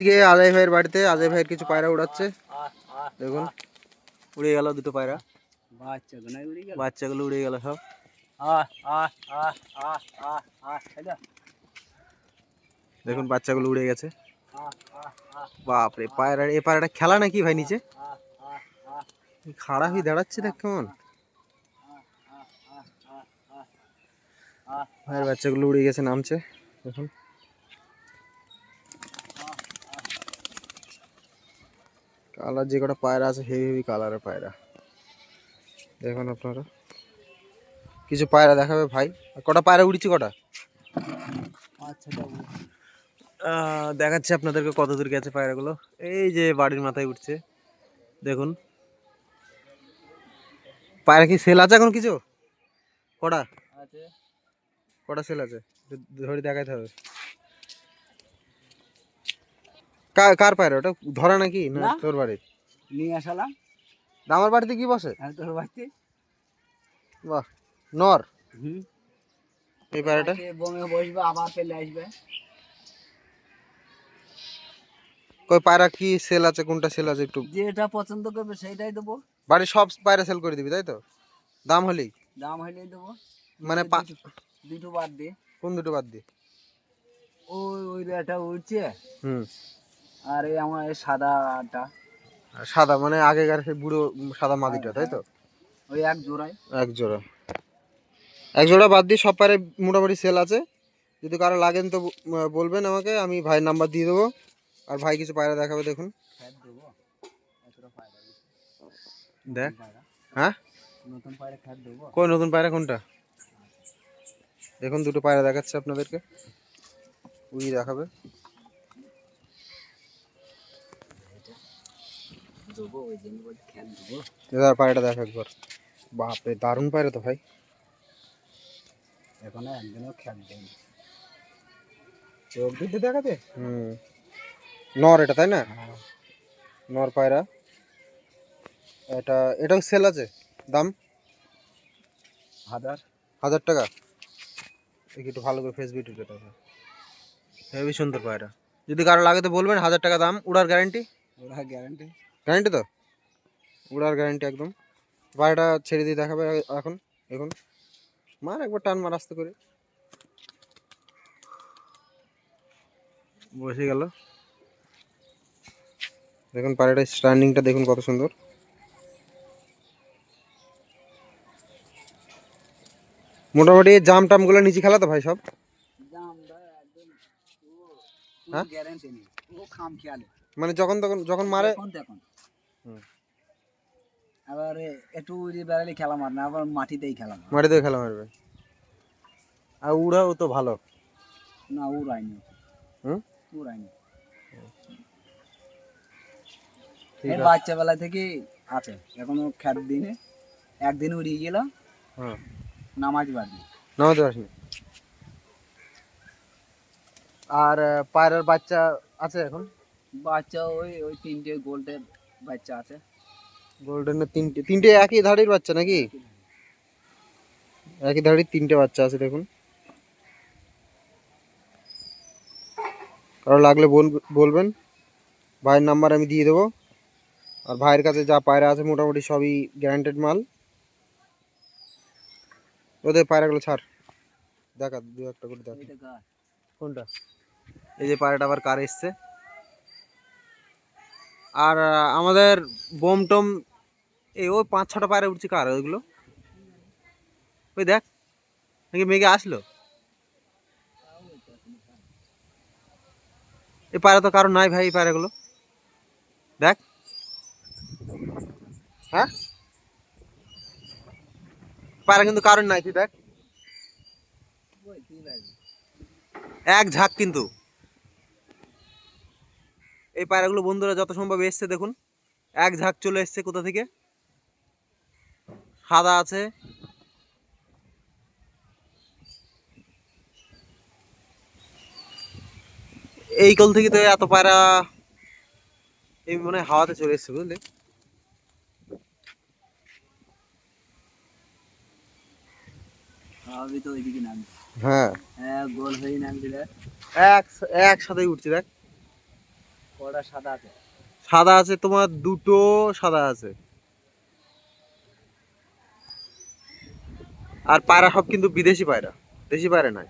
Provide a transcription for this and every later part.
এদিকে আজয় ভাইয়ের বাড়িতে আজয় ভাইয়ের কিছু পায়রা উড়াচ্ছে। দেখুন, উড়ে গেল দুটো পায়রা। বাচ্চাগুলো উড়ে গেল সব। দেখুন, বাচ্চাগুলো উড়ে গেছে। বাপরে, পায়রা, এ পায়রাটা খেলা নাকি ভাই নিচে? খাড়া হয়ে দাঁড়াচ্ছে দেখ কেমন। ভাইয়ের বাচ্চাগুলো উড়ে গেছে, নামছে। দেখুন। কালার যে কটা পায়রা আছে হেভি হেভি কালারের পায়রা। দেখুন আপনারা। কিছু পায়রা দেখাবে ভাই? কটা পায়রা উড়ছে কটা? দেখাচ্ছি আপনাদেরকে কত দূর গেছে পায়রাগুলো। এই যে বাড়ির মাথায় উঠছে দেখুন। পায়রা কি সেল আছে এখন কিছু? কটা? কটা সেল আছে? ধরে দেখাতে হবে। কার পায়রা? ওটা ধরা নাকি? না। তোর বাড়ির নিয়ে আসালাম। আমার বাড়িতে কি বসে? আর তোর বাড়িতে। বাহ নর। হুম। এই পায়রাটা বমে বসবে আবার পেলে আসবে। কই পায়রা কি সেল আছে কোনটা সেল আছে একটু? যেটা পছন্দ করবে সেটাই দেবো। বাড়ির সব পায়রা সেল করে দিবি তাই তো? দাম হলেই? দাম হইলেই দেবো। মানে দুটো বাদ দিয়ে কোন দুটো বাদ দিয়ে ওই ওই রেটা উঠছে হুম। আর এই আমার এই সাদাটা সাদা মানে আগেকার সেই বুড়ো সাদা মাদিটা তাই তো? ওই এক জোড়ায়। এক জোড়া। এক জোড়া বাদ দিয়ে সব পায়রা মোটামুটি সেল আছে। যদি কারও লাগেন তো বলবেন আমাকে আমি ভাইয়ের নাম্বার দিয়ে দেবো। আর ভাই কিছু পায়রা দেখাবে দেখুন। দেখ। হ্যাঁ? কই নতুন পায়রা কোনটা? দেখুন দুটো পায়রা দেখাচ্ছে আপনাদেরকে। উই দেখাবে। দেবো ওই জন্য বলছি ফ্যাট দেবো দাদার পায়রাটা দেখ একবার। বাপরে দারুণ পায়রা তো ভাই। এখনও একদিনও খ্যাট দেয়নি চোখ দিতে দেখাতে হুম। নর এটা তাই না? নর পায়রা। এটা এটাও সেল আছে? দাম? হাজার। হাজার টাকা? দেখি একটু ভালো করে ফেস ভিডিওটা দেখো হেবি সুন্দর পায়রা। যদি কারও লাগে তো বলবেন হাজার টাকা দাম উড়ার গ্যারান্টি ওরা গ্যারান্টি গ্যারান্টি তো? উড়ার গ্যারান্টি একদম। পায়রাটা ছেড়ে দিয়ে দেখাবে এখন এখন মার একবার টান মার আসতে করে। বসে গেল। দেখুন পায়রাটা স্ট্যান্ডিংটা দেখুন কত সুন্দর। মোটামুটি জাম টামগুলো নিচে খেলা তো ভাই সব? হ্যাঁ? মানে যখন তখন যখন মারে হুম। আবার একটু উড়ে বেড়ালে খেলা মার না আবার মাটিতেই খেলা মার মাটিতে খেলা মারবে? আর উড়াও তো ভালো। না উড়ায়নি। হুম? উড়ায়নি। আছে। বাচ্চা বেলা থেকে আছে এখনও খ্যাত দিনে একদিন উড়িয়ে গেল হ্যাঁ নামাজ বাদ। নামাতে পারিস আর পায়রার বাচ্চা আছে এখন? বাচ্চা ওই ওই তিনটে গোল্ডের বাচ্চা আছে। গোল্ডেনের তিনটে তিনটে একই ধাড়ির বাচ্চা নাকি? একই ধাড়ির তিনটে বাচ্চা আছে দেখুন। কারও লাগলে বল- বলবেন। ভাইয়ের নাম্বার আমি দিয়ে দেবো। আর ভাইয়ের কাছে যা পায়রা আছে মোটামুটি সবই গ্যারান্টেড মাল। ওদের পায়রাগুলো ছাড়। দেখা দু একটা করে দেখ। কোনটা? এই যে পায়রাটা আবার কার এসছে? আর আমাদের বোম টম, এই ওই পাঁচ ছটা পায়রা উঠছে কার? ওইগুলো? ওই দেখ, নাকি মেঘে আসলো? এই পায়রা তো কারও নাই ভাই, এই পায়রাগুলো। দেখ। হ্যাঁ? পায়রা কিন্তু কারণ নাই, তুই দেখ। এক ঝাঁক কিন্তু। এই পায়রাগুলো বন্ধুরা যত সম্ভব এসছে দেখুন। এক ঝাঁক চলে এসছে কোথা থেকে? সাদা আছে। এই কল থেকে তো এত পায়রা এই মনে হাওয়াতে চলে এসছে বুঝলি? হ্যাঁ। হ্যাঁ গোল হয়ে নামছিল এক একসাথেই উঠছে দেখ। ওটা সাদা আছে? সাদা আছে তোমার দুটো সাদা আছে। আর পায়রা সব কিন্তু বিদেশি পায়রা দেশি পায়রা নাই।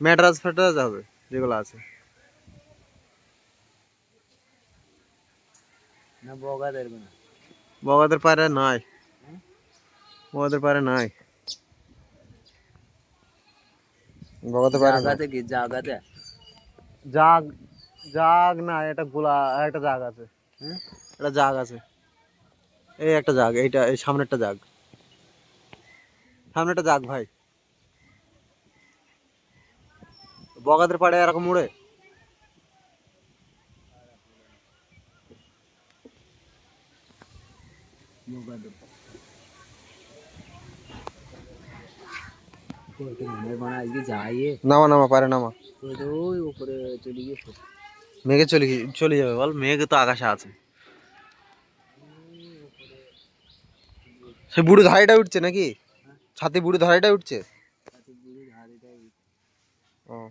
ম্যাড্রাস ফ্যাড্রাস হবে যেগুলো আছে। না বগা দেখবে না। বগাদের পায়রা নাই। বগাদের পায়রা নাই। বগাদের পায়রা। জাগাতে কি? জাগাতে? জাগ জাগ না এটা গোলা একটা জাগ আছে। হুম? একটা জাগ আছে। এই একটা জাগ এইটা এই সামনেরটা জাগ। সামনেটা জাগ ভাই। বগাদের পাড়ে এরকম মনে যাইয়ে। নামা নামা পারে নামা। ওই উপরে চলে গেছে মেঘে চলে চলে যাবে বল মেঘ তো আকাশে আছে। সে বুড়ো ধারিটা উঠছে নাকি? ছাতি বুড়ো ধারিটা উঠছে? ও।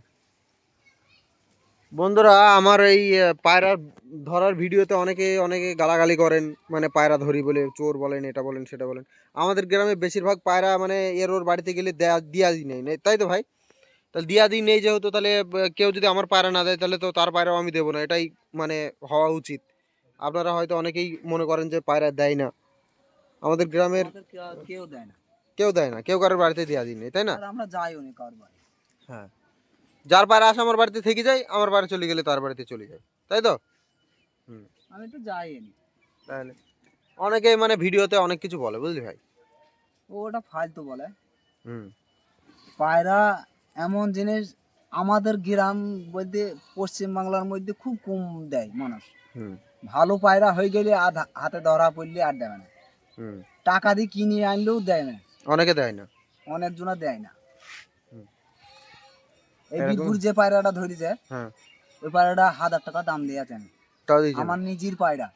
বন্ধুরা আমার এই পায়রা ধরার ভিডিওতে অনেকে অনেকে গালাগালি করেন মানে পায়রা ধরি বলে চোর বলেন এটা বলেন সেটা বলেন। আমাদের গ্রামে বেশিরভাগ পায়রা মানে এর ওর বাড়িতে গেলে দেয়া দিয়া নেই- তাই তো ভাই? তাহলে দিয়া দিই নেই যেহেতু তাহলে কেউ যদি আমার পায়রা না দেয় তাহলে তো তার পায়রাও আমি দেবো না। এটাই মানে হওয়া উচিত। আপনারা হয়তো অনেকেই মনে করেন যে পায়রা দেয় না। আমাদের গ্রামের কেউ- দেয় না। কেউ দেয় না। কেউ কারোর বাড়িতে দেওয়া দিই নেই তাই না? আমরা যাইও নি কার বাড়ি। হ্যাঁ। যার পায়রা আসে আমার বাড়িতে থেকে যায় আমার বাড়ি চলে গেলে তার বাড়িতে চলে যায়। তাই তো? হুম। আমি তো যাইও নি। তাহলে অনেকে মানে ভিডিওতে অনেক কিছু বলে বুঝলি ভাই? ওটা ফালতু বলে। হুম। পায়রা এমন জিনিস আমাদের গ্রাম বলতে পশ্চিম বাংলার মধ্যে খুব কম দেয় মানুষ। ভালো পায়রা হয়ে গেলে আর হাতে ধরা পড়লে আর দেয় না। টাকা দিয়ে কিনে আনলেও দেয় না। অনেকে দেয় না। অনেক জনা দেয় না। এই? যে পায়রাটা ধরেছে হ্যাঁ। ওই পায়রাটা হাজার টাকা দাম দিয়েছে আমার নিজের পায়রা।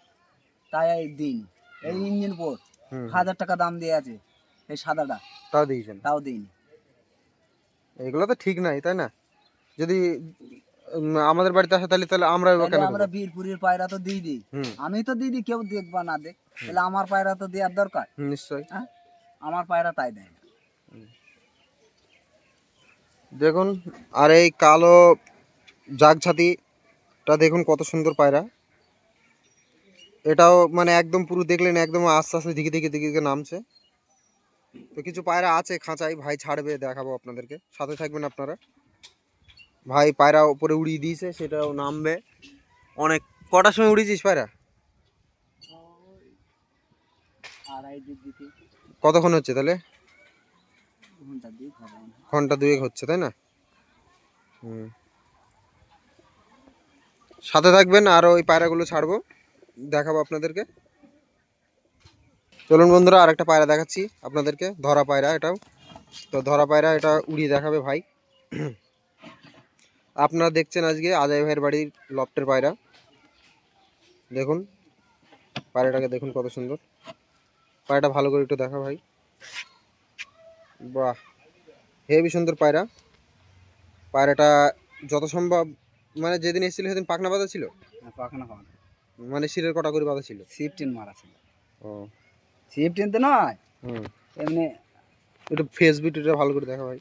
তাই দিন। এই ইঞ্জিন পোর্ট হাজার টাকা দাম দিয়ে আছে। এই সাদাটা। তাও দিয়েছে না। তাও দিইনি। এগুলো তো ঠিক নাই তাই না? যদি আমাদের বাড়িতে আসে তাহলে তাহলে আমরা কেন আমরা বীরপুরের পায়রা তো দিয়ে দিই আমি তো দিদি কেউ দেখবা না দেখ তাহলে আমার পায়রা তো দেওয়ার দরকার। হুম, নিশ্চয়ই। হ্যাঁ? আমার পায়রা তাই দেয়। দেখুন আর এই কালো জাগ ছাতিটা দেখুন কত সুন্দর পায়রা। এটাও মানে একদম পুরো দেখলেন একদম আস্তে আস্তে দিকে দিকে দিকে নামছে। তো কিছু পায়রা আছে খাঁচাই ভাই ছাড়বে, দেখাবো আপনাদেরকে। সাথে থাকবেন আপনারা। ভাই পায়রা উপরে উড়িয়ে দিয়েছে, সেটাও নামবে। অনেক, কটার সময় উড়িয়েছিস পায়রা? কতক্ষণ হচ্ছে তাহলে? ঘণ্টা দুয়েক হচ্ছে, তাই না? সাথে থাকবেন, আর ওই পায়রাগুলো ছাড়বো। দেখাবো আপনাদেরকে। চলুন বন্ধুরা আর একটা পায়রা দেখাচ্ছি আপনাদেরকে। ধরা পায়রা এটাও। তো ধরা পায়রা এটা উড়িয়ে দেখাবে ভাই। আপনারা দেখছেন আজকে আজয় ভাইয়ের বাড়ির লফটের পায়রা। দেখুন পায়রাটাকে দেখুন কত সুন্দর। পায়রাটা ভালো করে একটু দেখা ভাই। বাহ হেবি সুন্দর পায়রা। পায়রাটা যত সম্ভব মানে যেদিন এসেছিল সেদিন পাখনা বাঁধা ছিল? পাখানা হওয়া মানে শিরের কটা করে বাঁধা ছিল? সিফটিন মারা ছিল। ও সিফটিন তো নয়। হুম। এমনি একটু ফেসবুকটা ভালো করে দেখা ভাই।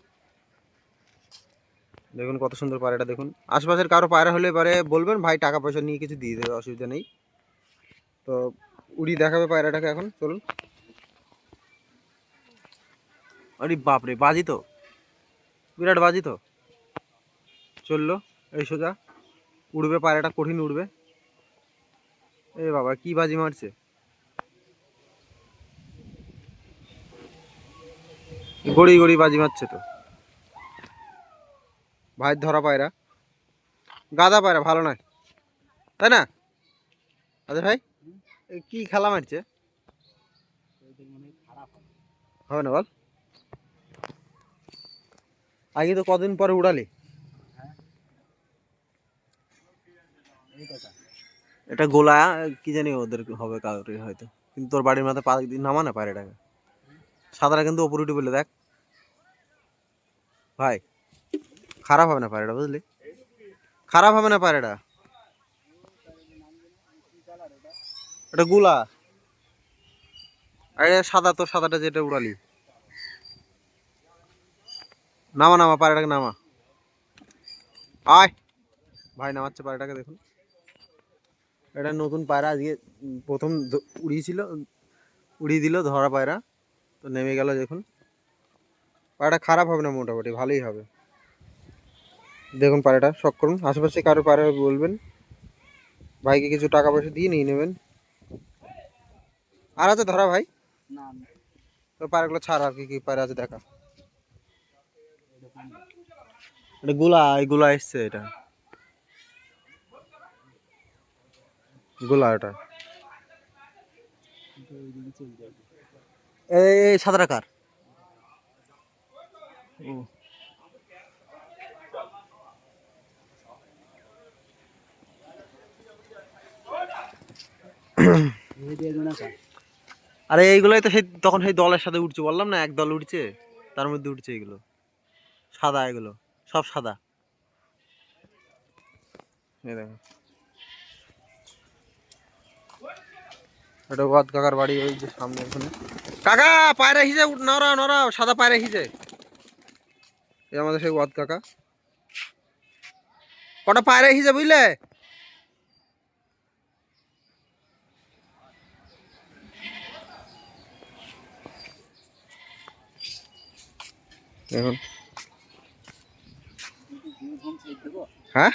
দেখুন কত সুন্দর পায়রাটা দেখুন। আশেপাশের কারও পায়রা হলে এবারে বলবেন ভাই টাকা পয়সা নিয়ে কিছু দিয়ে দেবে অসুবিধা নেই। তো উড়ি দেখাবে পায়রাটাকে এখন চলুন। আরে বাপরে বাজি তো। বিরাট বাজি তো। চলল এই সোজা। উড়বে পায়রাটা কঠিন উড়বে। এ বাবা কি বাজি মারছে? গড়ি গড়ি বাজি মারছে তো। ভাই ধরা পায়রা। গাদা পায়রা, ভালো নয়। তাই না? আচ্ছা ভাই কি খেলা মারছে? হবে না বল। আগে তো কদিন পরে উড়ালি। এটা গোলা, কি জানি ওদের হবে কাউরে হয়তো। কিন্তু তোর বাড়ির মাথায় পা দিয়ে নামা না পায়রাটাকে। সাদাটা কিন্তু ওপরে উঠে বলে দেখ। ভাই, খারাপ হবে না পায়রাটা, বুঝলি? খারাপ হবে না পায়রাটা? এটা গুলা। আরে সাদা তো সাদাটা যেটা উড়ালি। নামা নামা, পায়রাটাকে নামা। আয়। ভাই, নামাচ্ছে পায়রাটাকে, দেখুন। এটা নতুন পায়রা, আজকে প্রথম উড়িয়েছিল, উড়িয়ে দিল ধরা পায়রা। তো নেমে গেল দেখুন। পাড়াটা খারাপ হবে না মোটামুটি ভালোই হবে। দেখুন পাড়াটা শখ করুন। আশেপাশে কারও পায়রা বলবেন ভাইকে কিছু টাকা পয়সা দিয়ে নিয়ে নেবেন। আর আছে ধরা ভাই? না তো পায়রাগুলো ছাড় আর কি কি পায়রা আছে দেখা। এটা গুলা এই গুলা এসছে এটা। গুলা এটা। এই কার? আরে এইগুলোই তো সেই তখন সেই দলের সাথে উঠছে বললাম না এক দল উঠছে, তার মধ্যে উঠছে এগুলো। সাদা এগুলো, সব সাদা। দেখো। এটা ওয়াদ কাকার বাড়ি ওই যে সামনে ওখানে কাকা পায়রা উঠ নড়াও নড়াও সাদা পায়রা হিজে। এই আমাদের সেই ওয়াদ কাকা। কটা পায়রা হিজে বুঝলে? দেখুন। হ্যাঁ?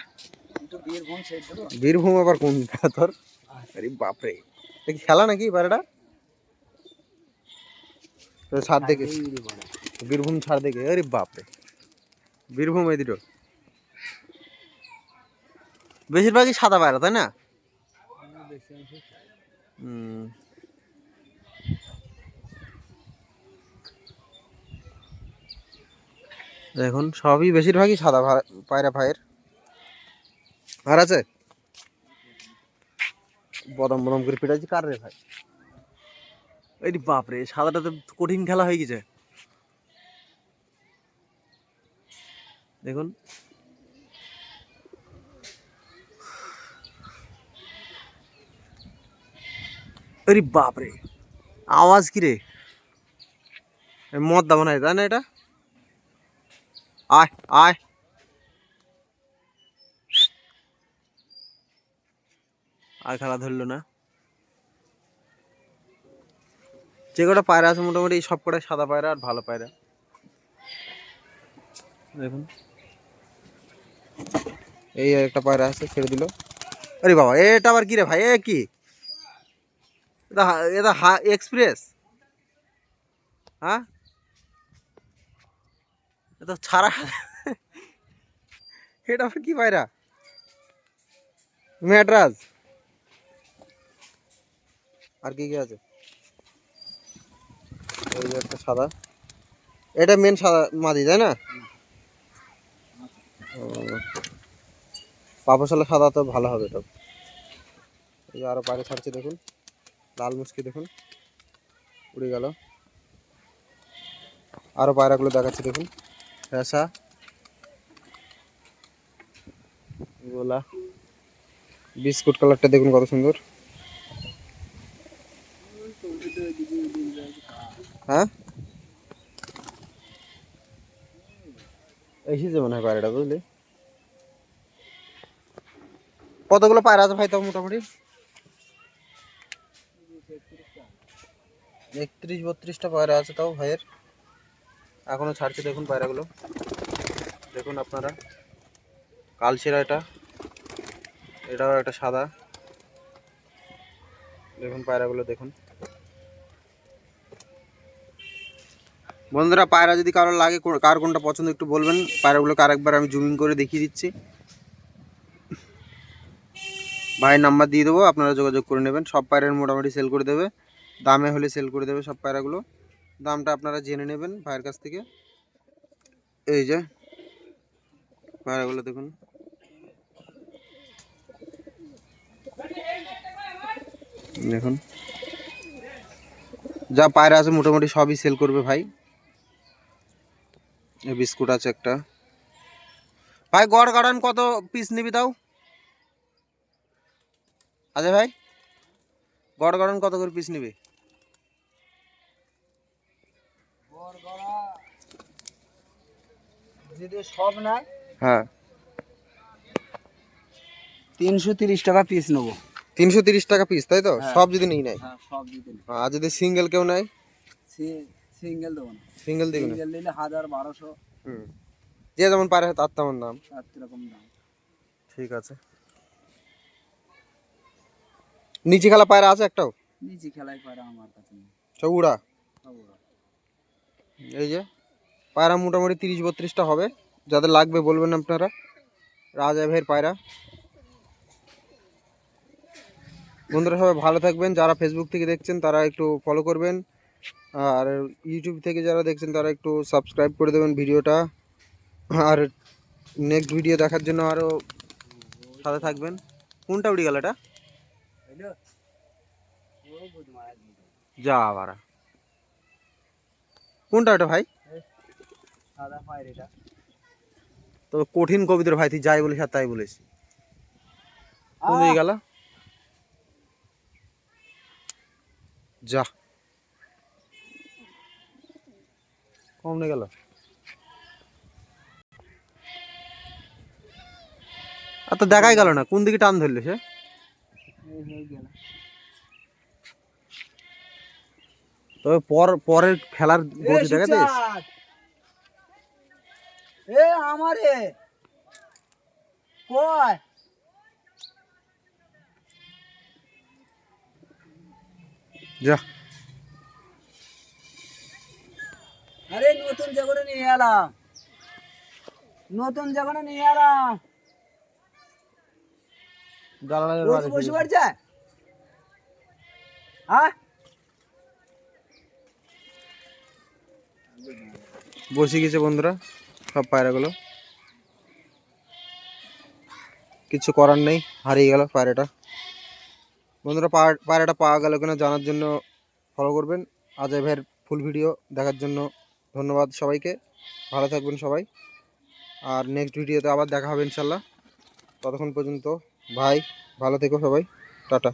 বীরভূম আবার কোন তোর? আরে বাপরে। এটা খেলা নাকি পায়রাটা তো ছাড় দেখে। বীরভূম ছাড় দেখে। আরে বাপরে। বীরভূম এই দুটো। বেশিরভাগই সাদা পায়রা তাই না? হুম। দেখুন সবই বেশিরভাগই সাদা পায়রা ভাইয়ের। আর আছে? বদম বদম করে পিটাইছি, কার রে ভাই? এই বাপরে সাদাটা তো কঠিন খেলা হয়ে গেছে। দেখুন। আরে বাপরে, আওয়াজ কি রে? মদ দাম না তাই না এটা? আয় আয়। আর খেলা ধরলো না। যে কটা পায়রা আছে মোটামুটি সব কটাই সাদা পায়রা আর ভালো পায়রা। দেখুন। এই একটা পায়রা আছে, ছেড়ে দিল। আরে বাবা, এটা আবার কি রে ভাই? এ কি? এটা এটা হা, এক্সপ্রেস? হ্যাঁ? এটা ছাড়া। এটা আবার কি পায়রা? ম্যাড্রাস? আর কি কি আছে? এই একটা সাদা। এটা মেন সাদা মাদি, তাই না? ও। পাপোশালা সাদা তো ভালো হবে এটা এই যে আরও পায়রা ছাড়ছে, দেখুন। লাল মুসকি দেখুন। উড়ে গেল। আরও পায়রাগুলো দেখাচ্ছে, দেখুন। পেশা গোলা। বিস্কুট কালারটা দেখুন কত সুন্দর। হ্যাঁ? এসেছে মনে হয় পায়রাটা বুঝলি? কতগুলো পায়রা আছে ভাই তো মোটামুটি? একত্রিশ বত্রিশটা পায়রা আছে তাও ভাইয়ের। এখনও ছাড়ছে দেখুন পায়রাগুলো। দেখুন আপনারা। কালচিরা এটা। এটাও একটা সাদা। দেখুন পায়রাগুলো দেখুন। বন্ধুরা, পায়রা যদি কারও লাগে কার কোনটা পছন্দ একটু বলবেন। পায়রাগুলোকে আরেকবার আমি জুমিং করে দেখিয়ে দিচ্ছি। ভাইয়ের নাম্বার দিয়ে দেবো, আপনারা যোগাযোগ করে নেবেন। সব পায়রার মোটামুটি সেল করে দেবে। দামে হলে সেল করে দেবে সব পায়রাগুলো। দামটা আপনারা জেনে নেবেন ভাইয়ের কাছ থেকে। এই যে, পায়রাগুলো দেখুন। দেখুন। যা পায়রা আছে মোটামুটি সবই সেল করবে ভাই। বিস্কুট আছে একটা। ভাই গড় গার্ডেন কত পিস নিবি তাও? আজয় ভাই গড় গার্ডেন কত করে পিস নিবি? যদি সব নাই হ্যাঁ। তিনশো তিরিশ টাকা পিস নেব। তিনশো তিরিশ টাকা পিস তাই তো? হ্যাঁ। সব যদি নিই নাই হ্যাঁ আর যদি সিঙ্গেল কেউ নেয়? সিঙ্গেল দেবো না। সিঙ্গেল দিবি না? সিঙ্গেল দিলে হাজার বারোশো। হুম। যে যেমন পারে তার তেমন দাম। সাত রকম দাম। ঠিক আছে। নিচে খেলা পায়রা আছে একটাও? নিচে খেলাই পারে আমার কাছে নেই। সব উড়া সব। এই যে পায়রা মোটামুটি তিরিশ বত্রিশটা হবে। যাদের লাগবে বলবেন আপনারা। রাজা ভাইয়ের পায়রা। বন্ধুরা সবাই ভালো থাকবেন। যারা ফেসবুক থেকে দেখছেন তারা একটু ফলো করবেন। আর ইউটিউব থেকে যারা দেখছেন তারা একটু সাবস্ক্রাইব করে দেবেন ভিডিওটা। আর নেক্সট ভিডিও দেখার জন্য আরও সাথে থাকবেন। কোনটা উড়ে গেল এটা। যা বারা কোনটা ওটা ভাই? তো কঠিন কবিতার ভাই তুই যাই বলিস আর তাই বলিস। কোন দিকে গেল? যা। কম নিয়ে গেল। আর তো দেখাই গেল না কোন দিকে টান ধরলে সে? তবে পর পরের খেলার গতি দেখা দিস এ আমারে! কয় যা। আরে নতুন নিয়ে এলাম। নতুন নিয়ে এলাম। বসে হ্যাঁ? বসে গেছে বন্ধুরা সব পায়রাগুলো কিছু করার নেই হারিয়ে গেল পায়রাটা। বন্ধুরা পায়রাটা পাওয়া গেল কিনা জানার জন্য ফলো করবেন। আজয় ভাইয়ের ফুল ভিডিও দেখার জন্য ধন্যবাদ সবাইকে। ভালো থাকবেন সবাই। আর নেক্সট ভিডিওতে আবার দেখা হবে ইনশাল্লাহ। ততক্ষণ পর্যন্ত ভাই, ভালো থেকো সবাই। টাটা।